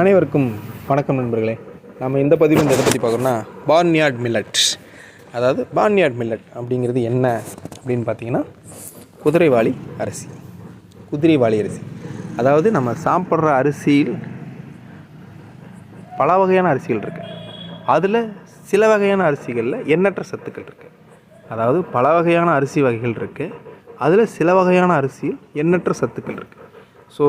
அனைவருக்கும் வணக்கம் நண்பர்களே. நம்ம இந்த பதிவு இந்த இதை பற்றி பார்க்குறோம்னா பார்ன்யார்ட் மில்லட் அதாவது பார்ன்யார்ட் மில்லட் அப்படிங்கிறது என்ன அப்படின்னு பார்த்தீங்கன்னா குதிரைவாளி அரிசி. குதிரைவாளி அரிசி. அதாவது நம்ம சாப்பிட்ற அரிசியில் பல வகையான அரிசிகள் இருக்குது அதில் சில வகையான அரிசிகளில் எண்ணற்ற சத்துக்கள் இருக்குது அதாவது பல வகையான அரிசி வகைகள் இருக்குது அதில் சில வகையான அரிசியில் எண்ணற்ற சத்துக்கள் இருக்குது ஸோ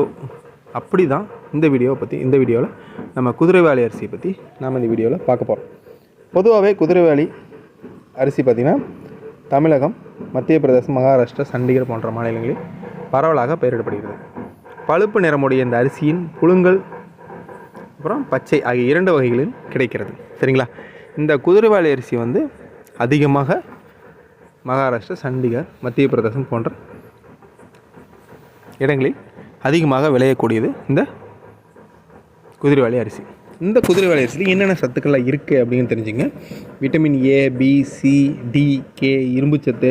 அப்படி தான் இந்த வீடியோவை பற்றி இந்த வீடியோவில் நம்ம குதிரைவாளி அரிசியை பற்றி நாம் இந்த வீடியோவில் பார்க்க போகிறோம் பொதுவாகவே குதிரைவாளி அரிசி பார்த்திங்கன்னா தமிழகம் மத்திய பிரதேசம் மகாராஷ்டிரா சண்டிகர் போன்ற மாநிலங்களில் பரவலாக பயிரிடப்படுகிறது. பழுப்பு நிறமுடைய இந்த அரிசியின் புழுங்கல் அப்புறம் பச்சை ஆகிய இரண்டு வகைகளில் கிடைக்கிறது. சரிங்களா? இந்த குதிரைவாளி அரிசி வந்து அதிகமாக மகாராஷ்டிரா சண்டிகர் மத்திய பிரதேசம் போன்ற இடங்களில் அதிகமாக விளையக்கூடியது இந்த குதிரைவாளி அரிசி. இந்த குதிரைவாளி அரிசியில் என்னென்ன சத்துக்கள்லாம் இருக்குது அப்படின்னு தெரிஞ்சுங்க. Vitamin A B C D K இரும்புச்சத்து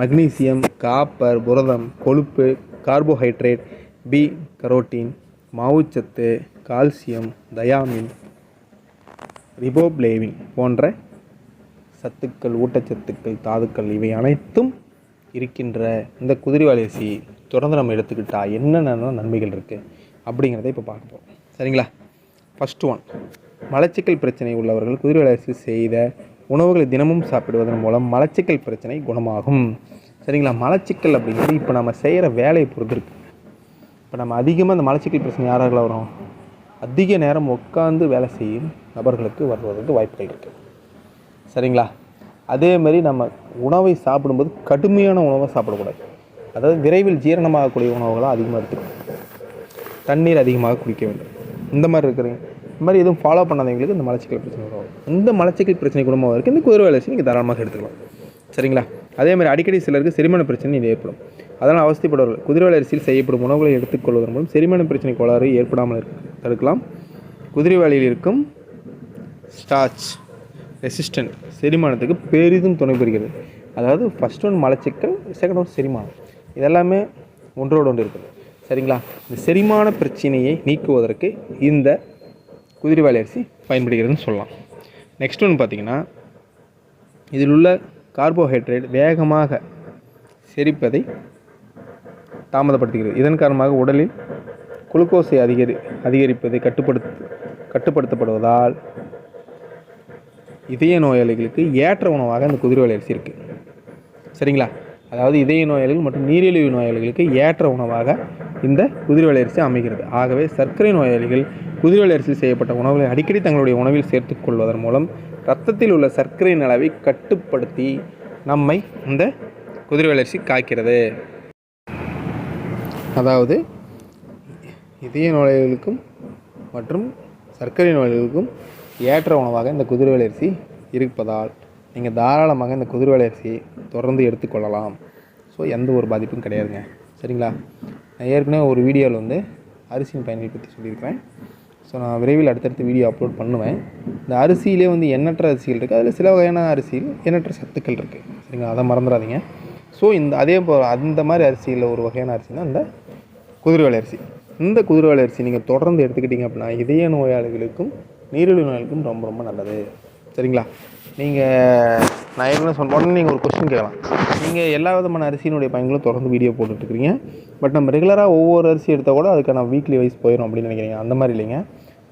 மக்னீசியம் காப்பர் புரதம் கொழுப்பு கார்போஹைட்ரேட் பி கரோட்டீன் மாவுச்சத்து கால்சியம் தயாமின் ரிபோப்ளேவின் போன்ற சத்துக்கள் ஊட்டச்சத்துக்கள் தாதுக்கள் இவை அனைத்தும் இருக்கின்ற இந்த குதிரைவாளி அரிசி தொடர்ந்து நம்ம எடுத்துக்கிட்டால் என்னென்ன நன்மைகள் இருக்குது அப்படிங்கிறத இப்போ பார்க்க போகிறோம் சரிங்களா? ஃபஸ்ட்டு ஒன் மலச்சிக்கல் பிரச்சனை உள்ளவர்கள் குதிரை வளர்ச்சி செய்த உணவுகளை தினமும் சாப்பிடுவதன் மூலம் மலச்சிக்கல் பிரச்சனை குணமாகும். சரிங்களா? மலச்சிக்கல் அப்படிங்கிறது இப்போ நம்ம செய்கிற வேலையை பொறுத்து இருக்குது இப்போ நம்ம அதிகமாக இந்த மலச்சிக்கல் பிரச்சனை யாராக வரும்? அதிக நேரம் உட்காந்து வேலை செய்யும் நபர்களுக்கு வருவதற்கு வாய்ப்புகள் இருக்குது சரிங்களா? அதே மாதிரி நம்ம உணவை சாப்பிடும்போது கடுமையான உணவை சாப்பிடக்கூடாது. அதாவது விரைவில் ஜீரணமாகக்கூடிய உணவுகளாக அதிகமாக எடுத்துக்கணும். தண்ணீர் அதிகமாக குடிக்க வேண்டும். இந்த மாதிரி இருக்கிறீங்க. இந்த மாதிரி எதுவும் ஃபாலோ பண்ணாதவங்களுக்கு இந்த மலச்சிக்கல் பிரச்சனை வரும். இந்த மலச்சிக்கல் பிரச்சனை குடும்பமாக இருக்குது இந்த குதிரை வேலை நீங்கள் தாராளமாக எடுத்துக்கலாம். சரிங்களா? அதே மாதிரி அடிக்கடி சிலருக்கு செரிமான பிரச்சனை இது ஏற்படும். அதனால் அவசியப்படுவார்கள் குதிரை வளர்ச்சியில் செய்யப்படும் உணவுகளை எடுத்துக்கொள்வதன் மூலம் செரிமான பிரச்சனை கோளாறு ஏற்படாமல் தடுக்கலாம். தடுக்கலாம் குதிரைவாலியில் இருக்கும் ஸ்டார்ச் ரெசிஸ்டன்ட் செரிமானத்துக்கு பெரிதும் துணை புரிகிறது. அதாவது ஃபஸ்ட் ஒன் மலச்சிக்கல் செகண்ட் ஒன் செரிமானம். இதெல்லாமே ஒன்றோடு ஒன்று இருக்குது. சரிங்களா? இந்த செரிமான பிரச்சனையை நீக்குவதற்கு இந்த குதிரைவாலி அரிசி பயன்படுகிறதுன்னு சொல்லலாம். நெக்ஸ்ட் ஒன்று பார்த்திங்கன்னா இதில் உள்ள கார்போஹைட்ரேட் வேகமாக செரிப்பதை தாமதப்படுத்துகிறது. இதன் காரணமாக உடலில் குளுக்கோஸை அதிகரி அதிகரிப்பதை கட்டுப்படுத்த கட்டுப்படுத்தப்படுவதால் இதய நோயாளிகளுக்கு ஏற்ற உணவாக இந்த குதிரைவாலி அரிசி இருக்குது சரிங்களா? அதாவது இதய நோயாளிகள் மற்றும் நீரிழிவு நோயாளிகளுக்கு ஏற்ற உணவாக இந்த குதிரை அரிசி அமைகிறது. ஆகவே சர்க்கரை நோயாளிகள் குதிரைவாலி அரிசி செய்யப்பட்ட உணவுகளை அடிக்கடி தங்களுடைய உணவில் சேர்த்துக்கொள்வதன் மூலம் ரத்தத்தில் உள்ள சர்க்கரையின் அளவை கட்டுப்படுத்தி நம்மை இந்த குதிரை அரிசி காக்கிறது. அதாவது இதய நோயாளிகளுக்கும் மற்றும் சர்க்கரை நோயாளிகளுக்கும் ஏற்ற உணவாக இந்த குதிரை அரிசி இருப்பதால் நீங்கள் தாராளமாக இந்த குதிரைவாலி அரிசியை தொடர்ந்து எடுத்துக்கொள்ளலாம். ஸோ எந்த ஒரு பாதிப்பும் கிடையாதுங்க. சரிங்களா? நான் ஏற்கனவே ஒரு வீடியோவில் வந்து அரிசியின் பயன்கள் பற்றி சொல்லியிருக்கிறேன். ஸோ நான் விரைவில் அடுத்தடுத்து வீடியோ அப்லோட் பண்ணுவேன். இந்த அரிசியிலே வந்து எண்ணற்ற அரிசிகள் இருக்குது அதில் சில வகையான அரிசியில் எண்ணற்ற சத்துக்கள் இருக்குது சரிங்களா? அதை மறந்துடாதீங்க. ஸோ இந்த அதே போல் அந்த மாதிரி அரிசியில் ஒரு வகையான அரிசி தான் இந்த வலை அரிசி. இந்த குதிரைவாலி அரிசி நீங்கள் தொடர்ந்து எடுத்துக்கிட்டிங்க அப்படின்னா இதய நோயாளிகளுக்கும் நீரிழிவு நோயாளிகளுக்கும் ரொம்ப ரொம்ப நல்லது. சரிங்களா? நீங்கள் நான் ஏற்கனவே சொன்ன உடனே நீங்கள் ஒரு கொஸ்டின் கேட்கலாம். நீங்கள் எல்லா விதமான அரிசியினுடைய பயன்களும் தொடர்ந்து வீடியோ போட்டுட்ருக்கீங்க பட் நம்ம ரெகுலராக ஒவ்வொரு அரிசி எடுத்தால் கூட அதுக்கான வீக்லி வைஸ் போயிடும் அப்படின்னு நினைக்கிறீங்க. அந்த மாதிரி இல்லைங்க.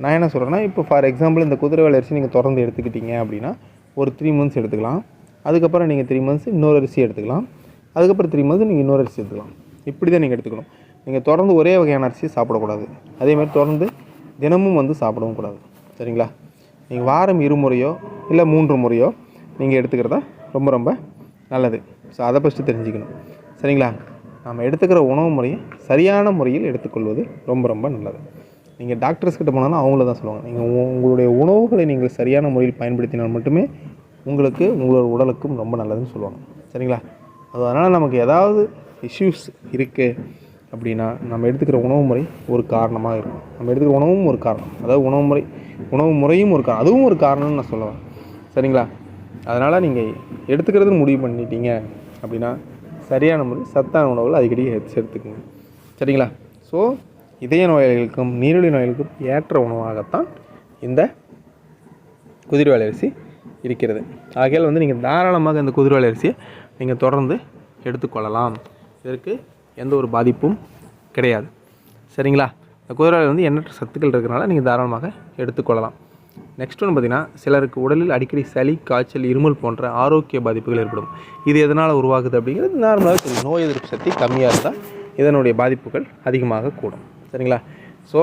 நான் என்ன சொல்கிறேன்னா இப்போ ஃபார் எக்ஸாம்பிள் இந்த குதிரை வேலை அரிசி நீங்கள் தொடர்ந்து எடுத்துக்கிட்டீங்க அப்படின்னா ஒரு த்ரீ மந்த்ஸ் எடுத்துக்கலாம். அதுக்கப்புறம் நீங்கள் த்ரீ மந்த்ஸ் இன்னொரு அரிசி எடுத்துக்கலாம். அதுக்கப்புறம் த்ரீ மந்த்ஸ் நீங்கள் இன்னொரு அரிசி எடுத்துக்கலாம். இப்படி தான் நீங்கள் எடுத்துக்கணும். நீங்கள் தொடர்ந்து ஒரே வகையான அரிசி சாப்பிடக்கூடாது. அதேமாதிரி தொடர்ந்து தினமும் வந்து சாப்பிடவும் கூடாது. சரிங்களா? நீங்கள் வாரம் இருமுறையோ இல்லை மூன்று முறையோ நீங்கள் எடுத்துக்கிறதா ரொம்ப ரொம்ப நல்லது. ஸோ அதை ஃபஸ்ட்டு தெரிஞ்சுக்கணும். சரிங்களா? நாம் எடுத்துக்கிற உணவு முறையை சரியான முறையில் எடுத்துக்கொள்வது ரொம்ப ரொம்ப நல்லது. நீங்கள் டாக்டர்ஸ் கிட்ட போனாலும் அவங்கள தான் சொல்லுவாங்க. நீங்கள் உங்களுடைய உணவுகளை நீங்கள் சரியான முறையில் பயன்படுத்தினால் மட்டுமே உங்களுக்கு உங்களோட உடலுக்கும் ரொம்ப நல்லதுன்னு சொல்லுவாங்க. சரிங்களா? அது அதனால் நமக்கு ஏதாவது இஷ்யூஸ் இருக்குது அப்படின்னா நம்ம எடுத்துக்கிற உணவு முறை ஒரு காரணமாக இருக்கும். நம்ம எடுத்துக்கிற உணவும் ஒரு காரணம். அதாவது உணவு முறை உணவு முறையும் ஒரு காரணம் அதுவும் ஒரு காரணம்னு நான் சொல்லுவேன் சரிங்களா? அதனால் நீங்கள் எடுத்துக்கிறது முடிவு பண்ணிட்டீங்க அப்படின்னா சரியான முறை சத்தான உணவுகள் அடிக்கடி சேர்த்துக்குங்க. சரிங்களா? ஸோ இதய நோயாளிகளுக்கும் நீரிழிவு நோய்களுக்கும் ஏற்ற உணவாகத்தான் இந்த குதிரைவாலி அரிசி இருக்கிறது. ஆகையால் வந்து நீங்கள் தாராளமாக இந்த குதிரைவாலி அரிசியை நீங்கள் தொடர்ந்து எடுத்துக்கொள்ளலாம். இதற்கு எந்த ஒரு பாதிப்பும் கிடையாது. சரிங்களா? இந்த குதிரைவாலி வந்து எண்ணற்ற சத்துக்கள் இருக்கிறனால நீங்கள் தாராளமாக எடுத்துக்கொள்ளலாம். நெக்ஸ்ட் ஒன்று பார்த்தீங்கன்னா சிலருக்கு உடலில் அடிக்கடி சளி காய்ச்சல் இருமல் போன்ற ஆரோக்கிய பாதிப்புகள் ஏற்படும். இது எதனால் உருவாகுது அப்படிங்கிறது நார்மலாக நோய் எதிர்ப்பு சக்தி கம்மியாக இருந்தால் இதனுடைய பாதிப்புகள் அதிகமாக கூடும். சரிங்களா? ஸோ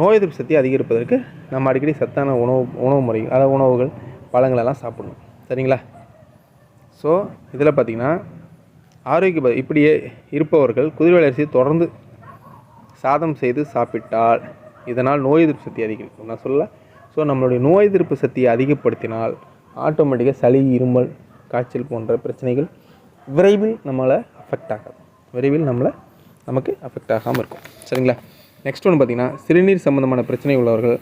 நோய் எதிர்ப்பு சக்தி அதிகரிப்பதற்கு நம்ம அடிக்கடி சத்தான உணவு உணவு முறைகள் அதாவது உணவுகள் பழங்களெல்லாம் சாப்பிடணும். சரிங்களா? ஸோ இதில் பார்த்தீங்கன்னா ஆரோக்கிய இப்படியே இருப்பவர்கள் குதிரைவாலி அரிசியை தொடர்ந்து சாதம் செய்து சாப்பிட்டால் இதனால் நோய் எதிர்ப்பு சக்தி அதிகரிக்கும். நான் சொல்ல ஸோ நம்மளுடைய நோய் எதிர்ப்பு சக்தியை அதிகப்படுத்தினால் ஆட்டோமேட்டிக்காக சளி இருமல் காய்ச்சல் போன்ற பிரச்சனைகள் விரைவில் நம்மளை அஃபெக்ட் ஆகாது விரைவில் நம்மளை நமக்கு அஃபெக்ட் ஆகாமல் இருக்கும். சரிங்களா? நெக்ஸ்ட் ஒன்று பார்த்திங்கன்னா சிறுநீர் சம்பந்தமான பிரச்சனை உள்ளவர்கள்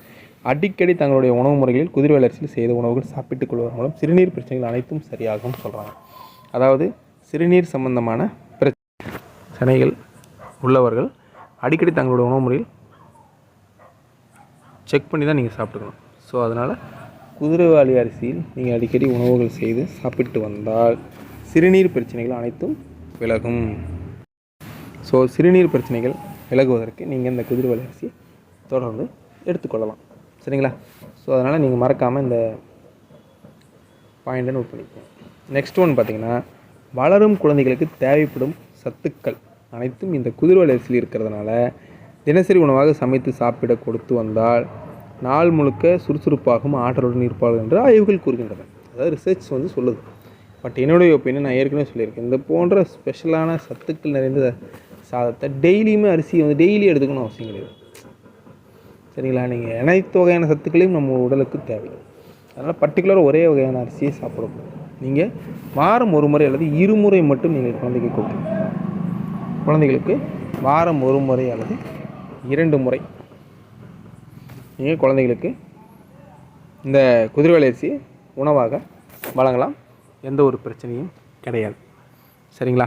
அடிக்கடி தங்களுடைய உணவு முறைகளில் குதிரை வளர்ச்சியில் செய்த உணவுகள் சாப்பிட்டுக் கொள்வதன் மூலம் சிறுநீர் பிரச்சனைகள் அனைத்தும் சரியாகும் சொல்கிறாங்க அதாவது சிறுநீர் சம்பந்தமான பிரச்சனைகள் உள்ளவர்கள் அடிக்கடி தங்களுடைய உணவு முறையில் செக் பண்ணி தான் நீங்கள் சாப்பிட்டுக்கணும். ஸோ அதனால் குதிரைவாலி அரிசியில் நீங்கள் அடிக்கடி உணவுகள் செய்து சாப்பிட்டு வந்தால் சிறுநீர் பிரச்சனைகள் அனைத்தும் விலகும். ஸோ சிறுநீர் பிரச்சனைகள் விலகுவதற்கு நீங்கள் இந்த குதிரைவாலி அரிசியை தொடர்ந்து எடுத்துக்கொள்ளலாம். சரிங்களா? ஸோ அதனால் நீங்கள் மறக்காமல் இந்த பாயிண்ட்டை நோட் பண்ணிக்கோங்க. நெக்ஸ்ட் ஒன் பார்த்திங்கன்னா வளரும் குழந்தைகளுக்கு தேவைப்படும் சத்துக்கள் அனைத்தும் இந்த குதிரைவாலி அரிசியில் இருக்கிறதுனால தினசரி உணவாக சமைத்து சாப்பிட கொடுத்து வந்தால் நாள் முழுக்க சுறுசுறுப்பாகவும் ஆற்றலுடன் இருப்பார்கள் என்று ஆய்வுகள் கூறுகின்றன. அதாவது ரிசர்ச் வந்து சொல்லுது. பட் என்னுடைய ஒப்பீனியன் நான் ஏற்கனவே சொல்லியிருக்கேன். இந்த போன்ற ஸ்பெஷலான சத்துக்கள் நிறைந்த சாதத்தை டெய்லியுமே அரிசியை வந்து டெய்லி எடுத்துக்கணும் அவசியம் கிடையாது. சரிங்களா? நீங்கள் அனைத்து வகையான சத்துக்களையும் நம்ம உடலுக்கு தேவை அதனால் பர்டிகுலர் ஒரே வகையான அரிசியை சாப்பிடக்கூடாது. நீங்கள் வாரம் ஒரு முறை அல்லது இருமுறை மட்டும் நீங்கள் குழந்தைக்கு கொடுக்கணும் குழந்தைகளுக்கு வாரம் ஒரு முறை அல்லது இரண்டு முறை நீங்கள் குழந்தைகளுக்கு இந்த குதிரைவாலி அரிசி உணவாக வழங்கலாம். எந்த ஒரு பிரச்சனையும் கிடையாது. சரிங்களா?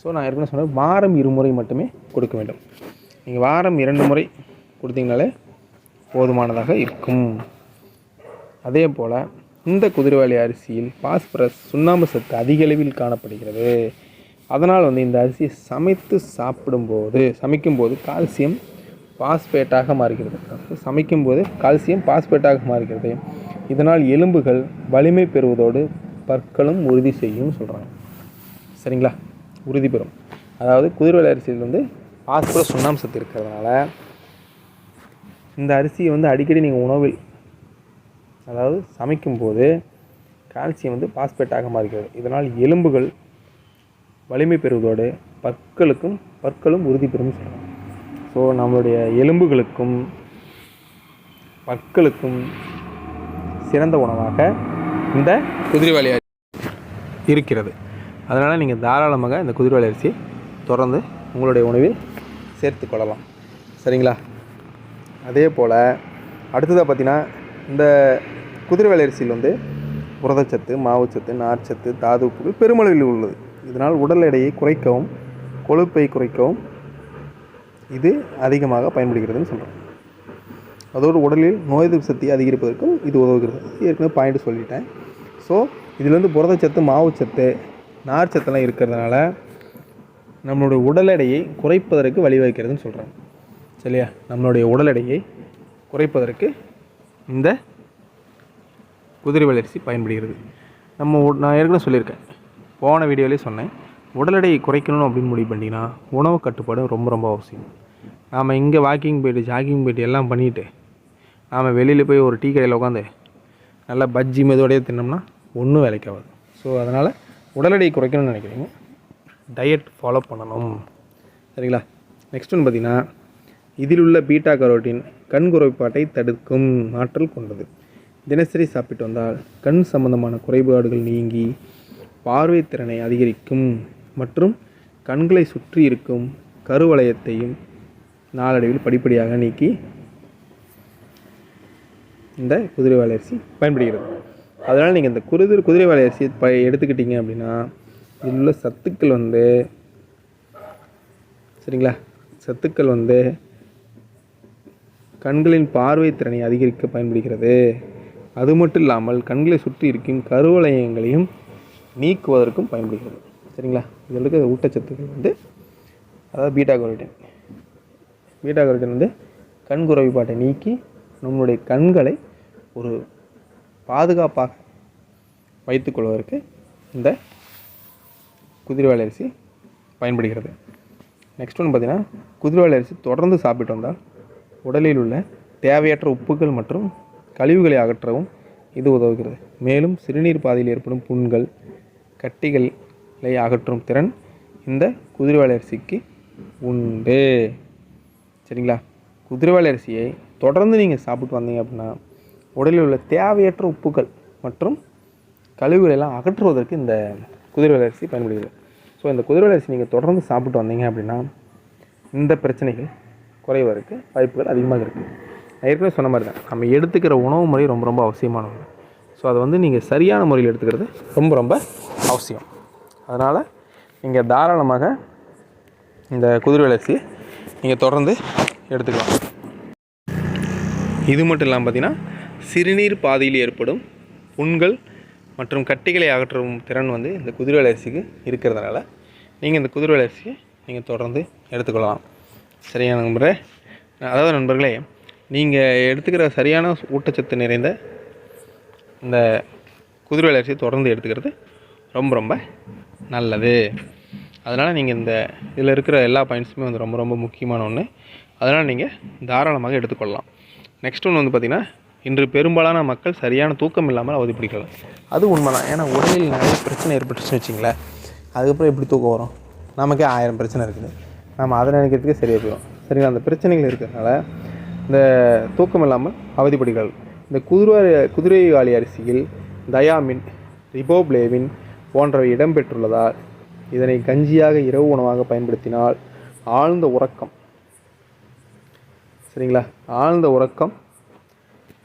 ஸோ நான் ஏற்கனவே சொன்னேன் வாரம் இருமுறை மட்டுமே கொடுக்க வேண்டும். நீங்கள் வாரம் இரண்டு முறை கொடுத்தீங்கனாலே போதுமானதாக இருக்கும். அதே போல் இந்த குதிரைவாளி அரிசியில் பாஸ்பரஸ் சுண்ணாம்பு சத்து அதிக அளவில் காணப்படுகிறது. அதனால் வந்து இந்த அரிசியை சமைத்து சாப்பிடும்போது சமைக்கும்போது கால்சியம் பாஸ்பேட்டாக மாறுகிறது. சமைக்கும்போது கால்சியம் பாஸ்பேட்டாக மாறுகிறது. இதனால் எலும்புகள் வலிமை பெறுவதோடு பற்களும் உறுதி செய்யும் சொல்கிறாங்க சரிங்களா? உறுதி பெறும். அதாவது குதிரைவாலி அரிசியில் வந்து பாஸ்பரஸ் சுண்ணாம்பு சத்து இருக்கிறதுனால இந்த அரிசியை வந்து அடிக்கடி நீங்கள் உணவில் அதாவது சமைக்கும்போது கால்சியம் வந்து பாஸ்பேட்டாக மாறுகிறது. இதனால் எலும்புகள் வலிமை பெறுவதோடு பற்களுக்கும் பற்களும் உறுதி பெறும் சொல்கிறாங்க ஸோ நம்மளுடைய எலும்புகளுக்கும் பற்களுக்கும் சிறந்த உணவாக இந்த குதிரைவாளி அரிசி இருக்கிறது. அதனால் நீங்கள் தாராளமாக இந்த குதிரைவாளி அரிசி தொடர்ந்து உங்களுடைய உணவில் சேர்த்து கொள்ளலாம். சரிங்களா? அதே போல் அடுத்ததாக பார்த்தீங்கன்னா இந்த குதிரைவாளி அரிசியில் வந்து புரதச்சத்து மாவுச்சத்து நார்ச்சத்து தாதுப்புகள் பெருமளவில் உள்ளது. இதனால் உடல் எடையை குறைக்கவும் கொழுப்பை குறைக்கவும் இது அதிகமாக பயன்படுகிறதுன்னு சொல்கிறோம் அதோடு உடலில் நோய் எதிர்ப்பு சக்தியை அதிகரிப்பதற்கும் இது உதவுகிறது. ஏற்கனவே பாயிண்ட் சொல்லிட்டேன். ஸோ இதில் வந்து புரதச்சத்து மாவுச்சத்து நார்ச்சத்தெல்லாம் இருக்கிறதுனால நம்மளுடைய உடல் எடையை குறைப்பதற்கு வழிவகுக்கிறதுன்னு சொல்கிறாங்க சரியா? நம்மளுடைய உடல் எடையை குறைப்பதற்கு இந்த குதிரை வளர்ச்சி பயன்படுகிறது. நம்ம உ- நான் ஏற்கனவே சொல்லியிருக்கேன். போன வீடியோலேயே சொன்னேன். உடல் எடையை குறைக்கணும் அப்படின்னு முடிவு பண்ணிங்கன்னா உணவு கட்டுப்பாடு ரொம்ப ரொம்ப அவசியம். நாம் இங்கே வாக்கிங் போயிட்டு ஜாகிங் போயிட்டு எல்லாம் பண்ணிவிட்டு நாம் வெளியில் போய் ஒரு டீ கடையில் உட்காந்து நல்லா பஜ்ஜி மெதுவோடையே தின்னோம்னா ஒன்றும் வேலைக்காகாது ஸோ அதனால் உடல் எடையை குறைக்கணும்னு நினைக்கிறீங்க டயட் ஃபாலோ பண்ணணும். சரிங்களா? நெக்ஸ்ட் ஒன்று பார்த்திங்கன்னா இதில் உள்ள பீட்டா கரோட்டின் கண் குறைபாட்டை தடுக்கும் ஆற்றல் கொண்டது. தினசரி சாப்பிட்டு வந்தால் கண் சம்பந்தமான குறைபாடுகள் நீங்கி பார்வை திறனை அதிகரிக்கும். மற்றும் கண்களை சுற்றி இருக்கும் கருவளையத்தையும் நாளடைவில் படிப்படியாக நீக்கி இந்த குதிரைவாலி அரிசி பயன்படுகிறது. அதனால் நீங்கள் இந்த குதிரை வேலை அரிசி ப எடுத்துக்கிட்டீங்க அப்படின்னா இதில் உள்ள சத்துக்கள் வந்து சரிங்களா? சத்துக்கள் வந்து கண்களின் பார்வை திறனை அதிகரிக்க பயன்படுகிறது. அது மட்டும் இல்லாமல் கண்களை சுற்றி இருக்கும் கருவளையங்களையும் நீக்குவதற்கும் பயன்படுகிறது. சரிங்களா? இதில் இருக்கிற ஊட்டச்சத்துக்கள் வந்து அதாவது பீட்டா கரோட்டின் பீட்டா கரோட்டின் வந்து கண் குறைபாட்டை நீக்கி நம்மளுடைய கண்களை ஒரு பாதுகாப்பாக வைத்துக்கொள்வதற்கு இந்த குதிரைவாலி அரிசி பயன்படுகிறது. நெக்ஸ்ட் ஒன்று பார்த்திங்கன்னா குதிரைவாலி அரிசி தொடர்ந்து சாப்பிட்டு வந்தால் உடலில் உள்ள தேவையற்ற உப்புகள் மற்றும் கழிவுகளை அகற்றவும் இது உதவுகிறது. மேலும் சிறுநீர் பாதையில் ஏற்படும் புண்கள் கட்டிகள் அகற்றும் திறன் இந்த குதிரைவாலி அரிசிக்கு உண்டு. சரிங்களா? குதிரைவாலி அரிசியை தொடர்ந்து நீங்கள் சாப்பிட்டு வந்தீங்க அப்படின்னா உடலில் உள்ள தேவையற்ற உப்புகள் மற்றும் கழிவுகளை எல்லாம் அகற்றுவதற்கு இந்த குதிரைவாலி அரிசி பயன்படுகிறது. ஸோ இந்த குதிரைவாலி அரிசி நீங்கள் தொடர்ந்து சாப்பிட்டு வந்தீங்க அப்படின்னா இந்த பிரச்சனைகள் குறைவதற்கு வாய்ப்புகள் அதிகமாக இருக்குது நான் ஏற்கனவே சொன்ன மாதிரி தான் நம்ம எடுத்துக்கிற உணவு முறை ரொம்ப ரொம்ப அவசியமான ஒன்று ஸோ அதை வந்து நீங்கள் சரியான முறையில் எடுத்துக்கிறது ரொம்ப ரொம்ப அவசியம். அதனால் நீங்கள் தாராளமாக இந்த குதிரை வளர்ச்சியை நீங்கள் தொடர்ந்து எடுத்துக்கலாம். இது மட்டும் இல்லாமல் பார்த்தீங்கன்னா சிறுநீர் பாதையில் ஏற்படும் புண்கள் மற்றும் கட்டிகளை அகற்றும் திறன் வந்து இந்த குதிரை வளர்ச்சிக்கு இருக்கிறதுனால நீங்கள் இந்த குதிரை வளர்ச்சியை நீங்கள் தொடர்ந்து எடுத்துக்கொள்ளலாம். சரியான நண்பரே அதாவது நண்பர்களே நீங்கள் எடுத்துக்கிற சரியான ஊட்டச்சத்து நிறைந்த இந்த குதிரை வளர்ச்சியை தொடர்ந்து எடுத்துக்கிறது ரொம்ப ரொம்ப நல்லது. அதனால் நீங்கள் இந்த இதில் இருக்கிற எல்லா பாயிண்ட்ஸுமே வந்து ரொம்ப ரொம்ப முக்கியமான ஒன்று அதனால் நீங்கள் தாராளமாக எடுத்துக்கொள்ளலாம். நெக்ஸ்ட் ஒன்று வந்து பார்த்திங்கன்னா இன்று பெரும்பாலான மக்கள் சரியான தூக்கம் இல்லாமல் அவதி பிடிக்கலாம். அது உண்மைதான். ஏன்னா உடலில் நிறைய பிரச்சனை ஏற்பட்டுச்சுன்னு வச்சிங்களேன் அதுக்கப்புறம் எப்படி தூக்கம் வரும்? நமக்கே ஆயிரம் பிரச்சனை இருக்குது. நம்ம அதை நினைக்கிறதுக்கே சரியாக போயிடும். சரிங்களா? அந்த பிரச்சனைகள் இருக்கிறதுனால இந்த தூக்கம் இல்லாமல் அவதிப்படுகிறார்கள் இந்த குதிரை குதிரைவாளி அரிசியில் தயாமின் ரிபோப்ளேவின் போன்றவை இடம்பெற்றுள்ளதால் இதனை கஞ்சியாக இரவு உணவாக பயன்படுத்தினால் ஆழ்ந்த உறக்கம். சரிங்களா? ஆழ்ந்த உறக்கம்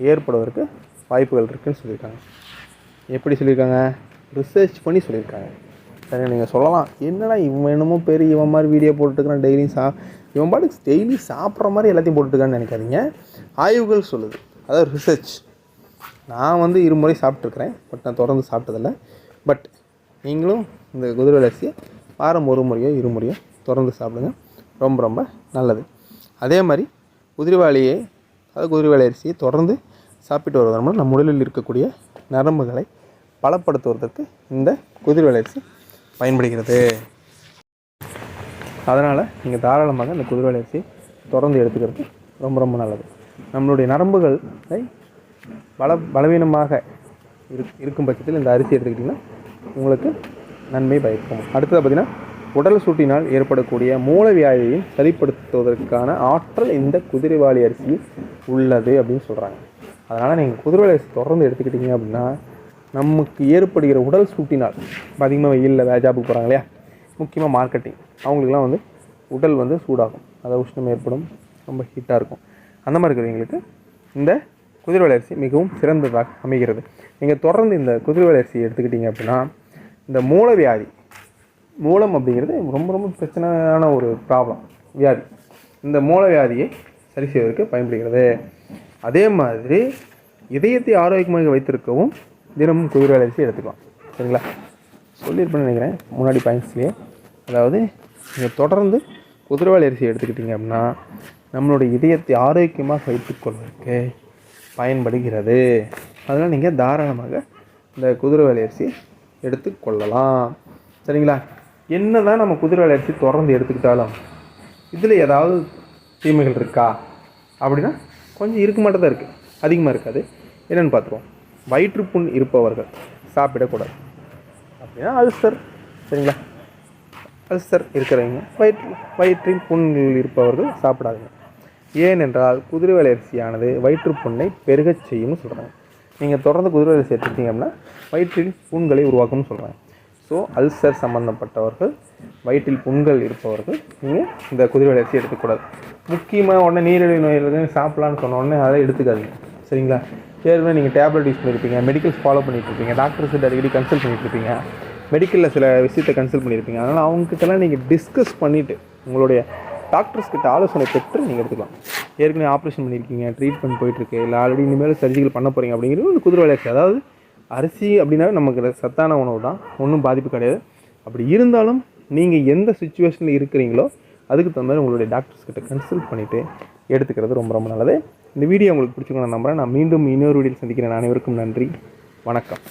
ஏற்படுவதற்கு வாய்ப்புகள் இருக்குதுன்னு சொல்லியிருக்காங்க. எப்படி சொல்லியிருக்காங்க? ரிசர்ச் பண்ணி சொல்லியிருக்காங்க. சரி நீங்கள் சொல்லலாம். என்னடா இவன் என்னமோ பெரிய இவன் மாதிரி வீடியோ போட்டுருக்கான் டெய்லியும் சா இவன் பாட்டுக்கு டெய்லி சாப்பிட்ற மாதிரி எல்லாத்தையும் போட்டுருக்கான்னு நினைக்காதீங்க. ஆய்வுகள் சொல்லுது. அதாவது ரிசர்ச் நான் வந்து இருமுறை சாப்பிட்ருக்குறேன் பட் நான் தொடர்ந்து சாப்பிட்டதில்ல. பட் நீங்களும் இந்த குதிரை அரிசியை வாரம் ஒரு முறையோ இரு முறையோ தொடர்ந்து சாப்பிடுங்க. ரொம்ப ரொம்ப நல்லது. அதே மாதிரி குதிரைவாளியை அதாவது குதிரைவாளி அரிசியை தொடர்ந்து சாப்பிட்டு வருவதன் மூலம் நம் உடலில் இருக்கக்கூடிய நரம்புகளை பலப்படுத்துவதற்கு இந்த குதிரைவாளி அரிசி பயன்படுகிறது. அதனால் நீங்கள் தாராளமாக இந்த குதிரைவாளி அரிசியை தொடர்ந்து எடுத்துக்கிறது ரொம்ப ரொம்ப நல்லது. நம்மளுடைய நரம்புகளை பல பலவீனமாக இருக் இருக்கும் பட்சத்தில் இந்த அரிசி எடுத்துக்கிட்டிங்கன்னா உங்களுக்கு நன்மை பயக்கும். அடுத்தது பார்த்திங்கன்னா உடல் சூட்டினால் ஏற்படக்கூடிய மூலவியாதியையும் சரிப்படுத்துவதற்கான ஆற்றல் இந்த குதிரைவாளி அரிசியில் உள்ளது அப்படின்னு சொல்கிறாங்க அதனால் நீங்கள் குதிரைவாளி அரிசி தொடர்ந்து எடுத்துக்கிட்டீங்க அப்படின்னா நமக்கு ஏற்படுகிற உடல் சூட்டினால் இப்போ அதிகமாக வெயிலில் வேஜாப்புக்கு போகிறாங்க இல்லையா? முக்கியமாக மார்க்கெட்டிங் அவங்களுக்குலாம் வந்து உடல் வந்து சூடாகும். அதாவது உஷ்ணம் ஏற்படும் ரொம்ப ஹீட்டாக இருக்கும். அந்த மாதிரி இருக்கிறவங்களுக்கு இந்த குதிரை அரிசி மிகவும் சிறந்ததாக அமைகிறது. நீங்கள் தொடர்ந்து இந்த குதிரை அரிசி எடுத்துக்கிட்டீங்க அப்படின்னா இந்த மூலவியாதி மூலம் அப்படிங்கிறது ரொம்ப ரொம்ப பிரச்சனையான ஒரு ப்ராப்ளம் வியாதி. இந்த மூலவியாதியை சரி செய்வதற்கு பயன்படுகிறது. அதே மாதிரி இதயத்தை ஆரோக்கியமாக வைத்திருக்கவும் தினமும் குதிரை அரிசி எடுத்துக்கலாம். சரிங்களா? சொல்லியிருப்பேன்னு நினைக்கிறேன். முன்னாடி பாயிண்ட்ஸ்லேயே அதாவது நீங்கள் தொடர்ந்து குதிரைவாளி அரிசி எடுத்துக்கிட்டிங்க அப்படின்னா நம்மளுடைய இதயத்தை ஆரோக்கியமாக வைத்துக்கொள்வதற்கு பயன்படுகிறது. அதனால் நீங்கள் தாராளமாக இந்த குதிரைவாளி எடுத்து எடுத்துக்கொள்ளலாம் சரிங்களா? என்ன தான் நம்ம குதிரைவாளி அரிசி தொடர்ந்து எடுத்துக்கிட்டாலும் இதில் ஏதாவது தீமைகள் இருக்கா? அப்படின்னா கொஞ்சம் இருக்க மாட்டே தான் இருக்குது அதிகமாக இருக்காது. என்னென்னு பார்த்துருவோம். வயிற்றுப்புண் இருப்பவர்கள் சாப்பிடக்கூடாது. அப்படின்னா அல்சர். சரிங்களா? அல்சர் இருக்கிறவங்க வயிற்று வயிற்றில் புண்கள் இருப்பவர்கள் சாப்பிடாதீங்க. ஏனென்றால் குதிரைவாலி அரிசியானது வயிற்றுப்புண்ணை பெருகச் செய்யும்னு சொல்கிறாங்க நீங்கள் தொடர்ந்து குதிரை வளர்ச்சி எடுத்துட்டீங்க அப்படின்னா வயிற்றில் புண்களை உருவாக்கும்னு சொல்கிறாங்க ஸோ அல்சர் சம்மந்தப்பட்டவர்கள் வயிற்றில் புண்கள் இருப்பவர்கள் நீங்கள் இந்த குதிரை அரிசி எடுத்துக்கூடாது. முக்கியமாக உடனே நீரிழிவு நோய் சாப்பிட்லான்னு சொன்ன உடனே அதை எடுத்துக்காதீங்க. சரிங்களா? ஏற்கனவே நீங்கள் டேப்லெட் யூஸ் பண்ணியிருப்பீங்க மெடிக்கல்ஸ் ஃபாலோ பண்ணிட்டு இருப்பீங்க டாக்டர்ஸ் அடிக்கடி கன்சல்ட் பண்ணிட்டு இருப்பீங்க மெடிக்கலில் சில விஷயத்தை கன்சல்ட் பண்ணியிருப்பீங்க அதனால் அவங்ககிட்டலாம் நீங்கள் டிஸ்கஸ் பண்ணிவிட்டு உங்களுடைய டாக்டர்ஸ் கிட்ட ஆலோசனை பெற்று நீங்கள் எடுத்துக்கலாம். ஏற்கனவே ஆப்ரேஷன் பண்ணியிருக்கீங்க ட்ரீட்மெண்ட் போயிட்டுருக்கு இல்லை ஆல்ரெடி இனிமேல் சர்ஜிக்கல் பண்ண போகிறீங்க அப்படிங்கிறது ஒரு குதிரை விளையாட்டு அதாவது அரிசி அப்படின்னாவே நமக்கு சத்தான உணவு தான் ஒன்றும் பாதிப்பு கிடையாது. அப்படி இருந்தாலும் நீங்கள் எந்த சுச்சுவேஷனில் இருக்கிறீங்களோ அதுக்கு தகுந்த மாதிரி உங்களுடைய டாக்டர்ஸ் கிட்ட கன்சல்ட் பண்ணிவிட்டு எடுத்துக்கிறது ரொம்ப ரொம்ப நல்லது. இந்த வீடியோ உங்களுக்கு பிடிச்சிக்கணும் நம்புகிறேன் நான் மீண்டும் இன்னொரு வீடியோவில் சந்திக்கிறேன். அனைவருக்கும் நன்றி. வணக்கம்.